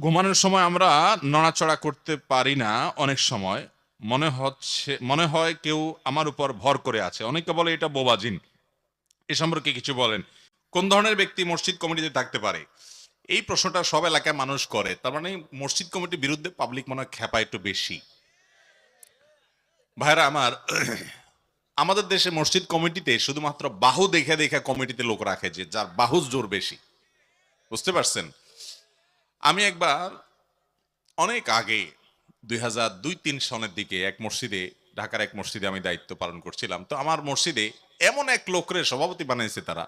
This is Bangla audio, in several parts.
ঘুমানোর সময় আমরা নড়াচড়া করতে পারি না অনেক সময়। মনে হচ্ছে, মনে হয় কেউ আমার উপর ভর করে আছে। অনেকে বলে এটা বোবাজিন এ সম্পর্কে কিছু বলেন। কোন ধরনের ব্যক্তি মসজিদ কমিটিতে থাকতে পারে? এই প্রশ্নটা সব এলাকায় মানুষ করে। তার মানে মসজিদ কমিটির বিরুদ্ধে পাবলিক মনে হয় খেপা একটু বেশি। ভাইরা আমার, আমাদের দেশে মসজিদ কমিটিতে শুধুমাত্র বাহু দেখে দেখে কমিটিতে লোক রাখে যে, যার বাহুর জোর বেশি। বুঝতে পারছেন? আমি একবার অনেক আগে দুই হাজার দুই তিন সনের দিকে এক মসজিদে, ঢাকার এক মসজিদে আমি দায়িত্ব পালন করছিলাম। তো আমার মসজিদে এমন এক লোকরে সভাপতি বানিয়েছে তারা।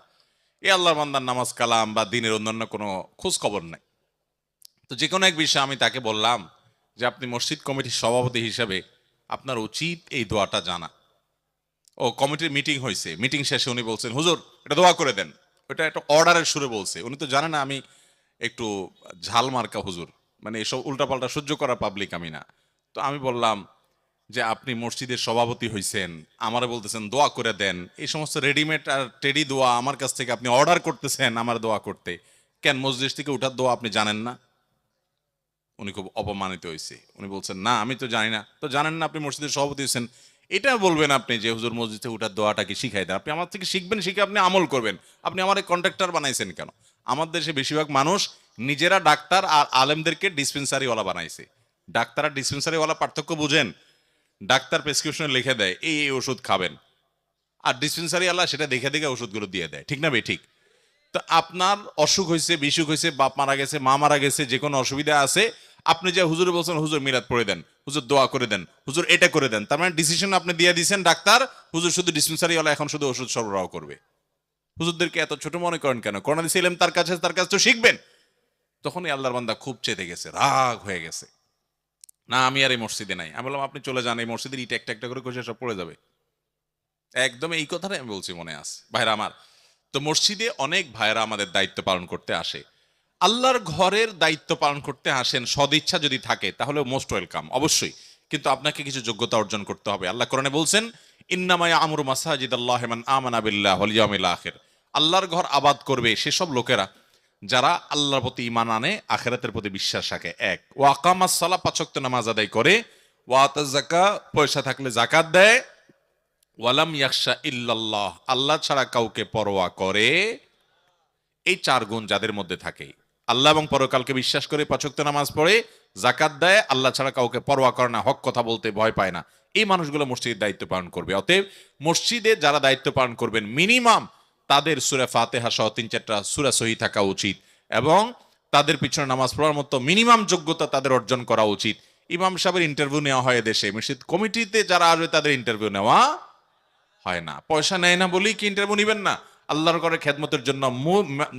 এ আল্লাহর বান্দার নামাজ কালাম বা দিনের অন্যান্য কোনো খোঁজ খবর নাই। তো যে কোনো এক বিষয়ে আমি তাকে বললাম যে, আপনি মসজিদ কমিটির সভাপতি হিসাবে আপনার উচিত এই দোয়াটা জানা। ও কমিটির মিটিং হয়েছে। মিটিং শেষে উনি বলছেন, হুজুর, এটা দোয়া করে দেন। ওটা একটা অর্ডারের সুরে বলছে। উনি তো জানে না আমি একটু ঝাল মার্কা হুজুর। মানে এসব উল্টাপাল্টা সহ্য করা পাবলিক আমি না। তো আমি বললাম যে, আপনি মসজিদের সভাপতি হয়েছেন আমারে বলতেছেন দোয়া করে দেন। এই সমস্ত রেডিমেড আর টেডি দোয়া আমার কাছ থেকে আপনি অর্ডার করতেছেন আমার দোয়া করতে। কেন মসজিদ থেকে উঠার দোয়া আপনি জানেন না? উনি খুব অপমানিত হয়েছে উনি বলছেন, না, আমি তো জানি না। তো জানেন না আপনি মসজিদের সভাপতি হয়েছেন এটা বলবেন আপনি যে, হুজুর, মসজিদে উঠার দোয়াটা কি শিখাই দেন? আপনি আমার থেকে শিখবেন, শিখে আপনি আমল করবেন। আপনি আমার কন্ট্রাক্টর বানাইছেন কেন? আমার দেশে বেশিরভাগ মানুষ নিজেরা ডাক্তার আর আলেমদেরকে ডিসপেন্সারিওয়ালা বানাইছে। ডাক্তার আর ডিসপেন্সারিওয়ালা পার্থক্য বুঝেন, ডাক্তার প্রেসক্রিপশনে লিখে দেয়, এই এই ওষুধ খাবেন। আর ডিসপেন্সারিওয়ালা সেটা দেখে দেখে ওষুধগুলো দিয়ে দেয়। ঠিক না বে ঠিক। তো আপনার অসুখ হয়েছে বিসুখ হয়েছে বাপ মারা গেছে, মা মারা গেছে, যে কোনো অসুবিধা আছে, আপনি যে হুজুরে বলছেন, হুজুর মিলাদ পড়ে দেন, হুজুর দোয়া করে দেন, হুজুর এটা করে দেন। তার মানে ডিসিশন আপনি দিয়ে দিয়েছেন ডাক্তার, হুজুর শুধু ডিসপেন্সারিওয়ালা এখন শুধু ওষুধ সরবরাহ করবে। হুজুরদেরকে এত ছোট মনে করেন কেন? করোনা দিছে এলেম তার কাছে তার কাছে তো শিখবেন। তখনই আল্লাহর বান্দা খুব চেতে গেছে, রাগ হয়ে গেছে। না, আমি আর এই মসজিদে নাই। আমি বললাম, আপনি চলে যান, এই মসজিদের ইটা একটা একটা করে কষে সব পড়ে যাবে। একদম এই কথাটাই আমি বলছি, মনে আছে। ভাইরা আমার, তো মসজিদে অনেক ভাইরা আমাদের দায়িত্ব পালন করতে আসে। আল্লাহর ঘরের দায়িত্ব পালন করতে আসেন, সদিচ্ছা যদি থাকে তাহলে মোস্ট ওয়েলকাম অবশ্যই। কিন্তু আপনাকে কিছু যোগ্যতা অর্জন করতে হবে। আল্লাহ কোরআনে বলছেন ইন্নামায়া আমরু মাসাজিদ আল্লাহ মান আমানা বিল্লাহ ওয়াল ইয়াউমিল আখির। আল্লাহর ঘর আবাদ করবে সেসব লোকেরা, যারা আল্লাহর প্রতি ইমান আনে, আখেরাতের প্রতি বিশ্বাস রাখে। এক ও আকামাস সালা পাচক্ত নামাজ আদায় করে ওয়াতা জাকা পয়সা থাকলে জাকাত দেয়। ওয়ালাম ইয়াকশা ইল্লাল্লাহ, আল্লাহ ছাড়া কাউকে পরোয়া করে। এই চার গুণ যাদের মধ্যে থাকে। আল্লাহ এবং পরকালকে বিশ্বাস করে পাচক্ত নামাজ পড়ে জাকাত দেয়, আল্লাহ ছাড়া কাউকে পরোয়া করে না, হক কথা বলতে ভয় পায় না। এই মানুষগুলো মসজিদের দায়িত্ব পালন করবে। অতএব মসজিদে যারা দায়িত্ব পালন করবেন, মিনিমাম তাদের সুরা ফাতেহা সহ তিন চারটা সুরা সহি থাকা উচিত এবং তাদের পিছনে নামাজ পড়ার মতো মিনিমাম যোগ্যতা তাদের অর্জন করা উচিত। ইমাম সাহেবের ইন্টারভিউ নেওয়া হয় দেশে মসজিদ কমিটিতে যারা আসবে তাদের ইন্টারভিউ নেওয়া হয় না। পয়সা নেয় না বলেই কি ইন্টারভিউ নিবেন না? আল্লাহর ঘরে খেদমতের জন্য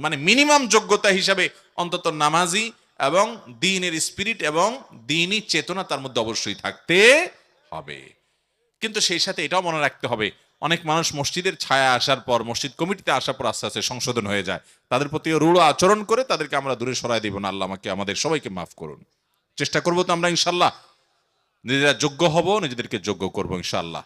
মানে মিনিমাম যোগ্যতা হিসাবে অন্তত নামাজি এবং দিনের স্পিরিট এবং দিনই চেতনা তার মধ্যে অবশ্যই থাকতে হবে। কিন্তু সেই সাথে এটাও মনে রাখতে হবে অনেক মানুষ মসজিদের ছায়া আসার পর, মসজিদ কমিটিতে আসার পর আস্তে আস্তে সংশোধন হয়ে যায়। তাদের প্রতি রূঢ় আচরণ করে তাদেরকে আমরা দূরে সরাই দিব না। আল্লাহ আমাকে, আমাদের সবাইকে মাফ করুন। চেষ্টা করব তো আমরা ইনশাল্লাহ নিজেরা যোগ্য হব, নিজেদেরকে যোগ্য করব ইনশাল্লাহ।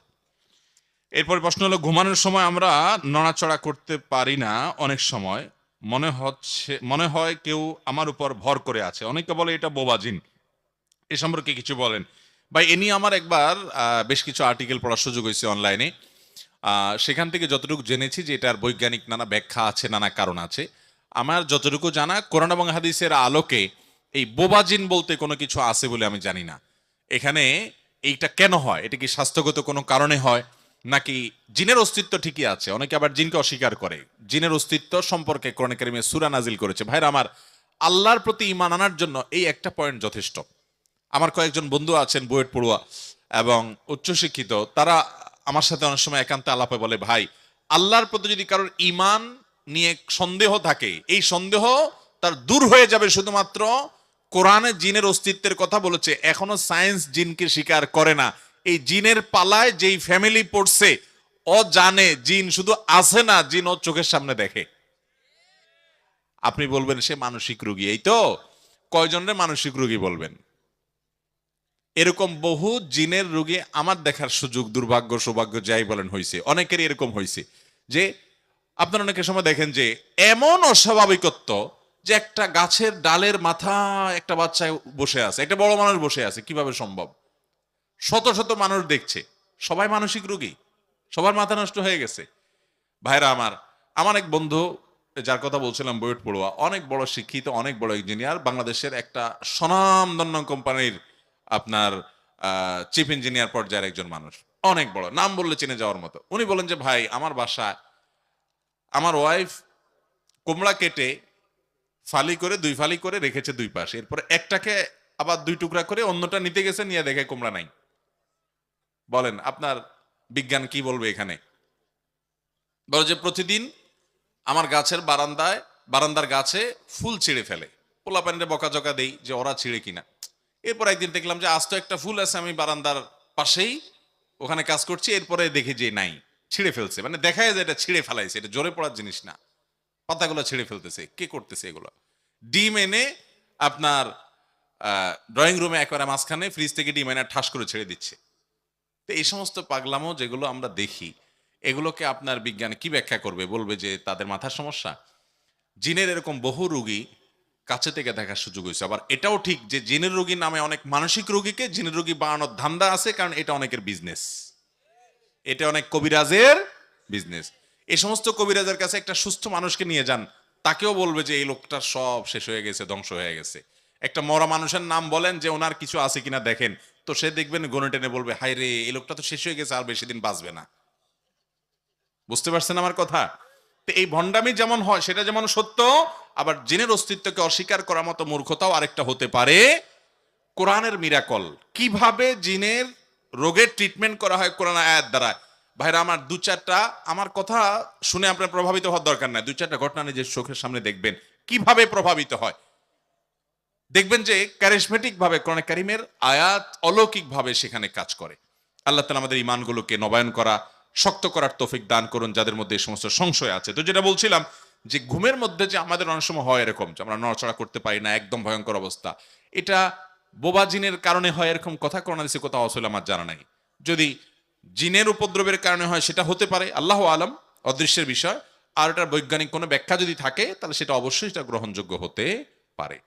এরপর প্রশ্ন হলো, ঘুমানোর সময় আমরা নড়াচড়া করতে পারি না অনেক সময়। মনে হচ্ছে, মনে হয় কেউ আমার উপর ভর করে আছে। অনেকে বলে এটা বোবাজিন এ সম্পর্কে কিছু বলেন। ভাই, এ নিয়ে আমার একবার বেশ কিছু আর্টিকেল পড়ার সুযোগ হয়েছে অনলাইনে সেখান থেকে যতটুকু জেনেছি যে এটার বৈজ্ঞানিক নানা ব্যাখ্যা আছে, নানা কারণ আছে। আমার যতটুকু জানা, কোরআন এবং হাদিসের আলোকে এই বোবাজিন বলতে কোনো কিছু আছে বলে আমি জানি না। এখানে এইটা কেন হয়? এটা কি স্বাস্থ্যগত কোনো কারণে হয়? নাকি জিনের অস্তিত্ব ঠিকই আছে? অনেকে আবার জিনকে অস্বীকার করে। জিনের অস্তিত্ব সম্পর্কে কোরআন কারিমে সুরা নাজিল করেছে। ভাইরা, আমার আল্লাহর প্রতি ইমান আনার জন্য এই একটা পয়েন্ট যথেষ্ট। আমার কয়েকজন বন্ধু আছেন বুয়েট পড়ুয়া এবং উচ্চশিক্ষিত। তারা আমার সাথে অনেক সময় একান্তে আলাপে বলে, ভাই, আল্লাহর প্রতি যদি কারোর ইমান নিয়ে সন্দেহ থাকে, এই সন্দেহ তার দূর হয়ে যাবে শুধুমাত্র কোরআনে জিনের অস্তিত্বের কথা বলেছে। এখনও সায়েন্স জিনকে স্বীকার করে না। এই জিনের পালায় যেই ফ্যামিলি পড়ছে ও জানে জিন শুধু আছে না জিন ও চোখের সামনে দেখে। আপনি বলবেন, সে মানসিক রুগী, এই তো? কয়জনের মানসিক রুগী বলবেন? এরকম বহু জিনের রোগী আমার দেখার সুযোগ, দুর্ভাগ্য, সৌভাগ্য যাই বলেন হয়েছে অনেকেরই এরকম হয়েছে যে, আপনারা অনেকের সময় দেখেন যে, এমন অস্বাভাবিকত্ব যে একটা গাছের ডালের মাথা একটা বাচ্চা বসে আছে, একটা বড় মানুষ বসে আছে, কীভাবে সম্ভব? শত শত মানুষ দেখছে, সবাই মানসিক রোগী, সবার মাথা নষ্ট হয়ে গেছে। ভাইরা আমার আমার এক বন্ধু, যার কথা বলছিলাম বইট পড়ুয়া, অনেক বড় শিক্ষিত, অনেক বড় ইঞ্জিনিয়ার, বাংলাদেশের একটা স্বনামধন্য কোম্পানির আপনার চিফ ইঞ্জিনিয়ার পর্যায়ের একজন মানুষ। অনেক বড়, নাম বললে চিনে যাওয়ার মতো। উনি বলেন যে, ভাই, আমার বাসা আমার ওয়াইফ কুমড়া কেটে ফালি করে, দুই ফালি করে রেখেছে দুই পাশে। এরপরে একটাকে আবার দুই টুকরা করে অন্যটা নিতে গেছে, নিয়ে দেখে কুমড়া নাই। বলেন, আপনার বিজ্ঞান কি বলবে এখানে? বলে যে, প্রতিদিন আমার গাছের বারান্দায়, বারান্দার গাছে ফুল ছিঁড়ে ফেলে। পোলা প্যান্ডে বকাঝকা দেই যে, ওরা ছিঁড়ে কিনা। এরপর একদিন দেখলাম যে আস্ত একটা ফুল আছে আমি বারান্দার পাশেই, ওখানে কাজ করছি, এরপরে দেখি যে নাই, ছিঁড়ে ফেলছে। মানে দেখা যায় এটা ছিঁড়ে ফেলাইছে, এটা জোরে পড়ার জিনিস না। পাতাগুলো ছিঁড়ে ফেলতেছে, কে করতেছে এগুলো? ডিম এনে আপনার ড্রয়িং রুমে একবারে মাঝখানে ফ্রিজ থেকে ডিম এনে ঠাস করে ছেড়ে দিচ্ছে। তো এই সমস্ত পাগলামো যেগুলো আমরা দেখি, এগুলোকে আপনার বিজ্ঞান কি ব্যাখ্যা করবে? বলবে যে তাদের মাথার সমস্যা? জিনের এরকম বহু রোগী কাছে থেকে দেখার সুযোগ হয়েছে। আবার এটাও ঠিক যে জিনের রোগী নামে অনেক মানসিক রোগীকে জিনের রোগী বানানোর ধান্দা আছে, কারণ এটা অনেকের বিজনেস এটা অনেক কবিরাজের বিজনেস এই সমস্ত কবিরাজের কাছে একটা সুস্থ মানুষকে নিয়ে যান, তাকেও বলবে যে, এই লোকটা সব শেষ হয়ে গেছে, ধ্বংস হয়ে গেছে। একটা মরা মানুষের নাম বলেন যে, ওনার কিছু আছে কিনা দেখেন। তো সে দেখবেন গনে টেনে বলবে হাই রে, এই লোকটা তো শেষ হয়ে গেছে, আর বেশি দিন বাঁচবে না। বুঝতে পারছেন আমার কথা? তো এই ভণ্ডামি যেমন হয়, সেটা যেমন সত্য আবার জিনের অস্তিত্বকে অস্বীকার করার মতো মূর্খতাও আরেকটা হতে পারে। কোরআনের মিরাকল কীভাবে জিনের রোগের ট্রিটমেন্ট করা হয় কোরআন আয়াত দ্বারা? ভাইরা, আমার দু চারটা, আমার কথা শুনে আপনার প্রভাবিত হওয়ার দরকার নাই। দু চারটা ঘটনা নিজের চোখের সামনে দেখবেন। কীভাবে প্রভাবিত হয়? দেখবেন যে ক্যারিসমেটিক ভাবে কোরআন কারিমের আয়াত অলৌকিক ভাবে সেখানে কাজ করে। আল্লাহ তালা আমাদের ইমানগুলোকে নবায়ন করা, শক্ত করার তৌফিক দান করুন যাদের মধ্যে এই সমস্ত সংশয় আছে। তো যেটা বলছিলাম যে ঘুমের মধ্যে যে আমাদের অনেক সময় হয় এরকম, যে আমরা নড়াচড়া করতে পারি না, একদম ভয়ঙ্কর অবস্থা। এটা বোবা জিনের কারণে হয় এরকম কথা করোনা দিছে কোথাও আসলে আমার জানা নাই। যদি জিনের উপদ্রবের কারণে হয়, সেটা হতে পারে, আল্লাহ আলম, অদৃশ্যের বিষয়। আর এটার বৈজ্ঞানিক কোনো ব্যাখ্যা যদি থাকে, তাহলে সেটা অবশ্যই সেটা গ্রহণযোগ্য হতে পারে।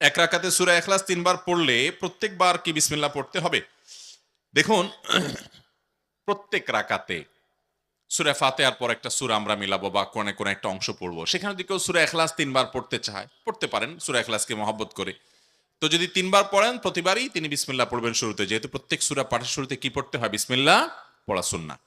এক রাকাতে সুরা এখলাস তিনবার পড়লে প্রত্যেকবার কি বিসমিল্লাহ পড়তে হবে? দেখুন, প্রত্যেক রাকাতে সুরা ফাতেহার পর একটা সুরা আমরা মিলাবো বা কোনে কোনো একটা অংশ পড়ব। সেখানে যদি কেউ সুরা এখলাস তিনবার পড়তে চায়। পড়তে পারেন, সুরে এখলাসকে মহব্বত করে। তো যদি তিনবার পড়েন প্রতিবারই তিনি বিসমিল্লা পড়বেন শুরুতে। যেহেতু প্রত্যেক সুরা পাঠের শুরুতে কি পড়তে হয়? বিসমিল্লা পড়া সুন্না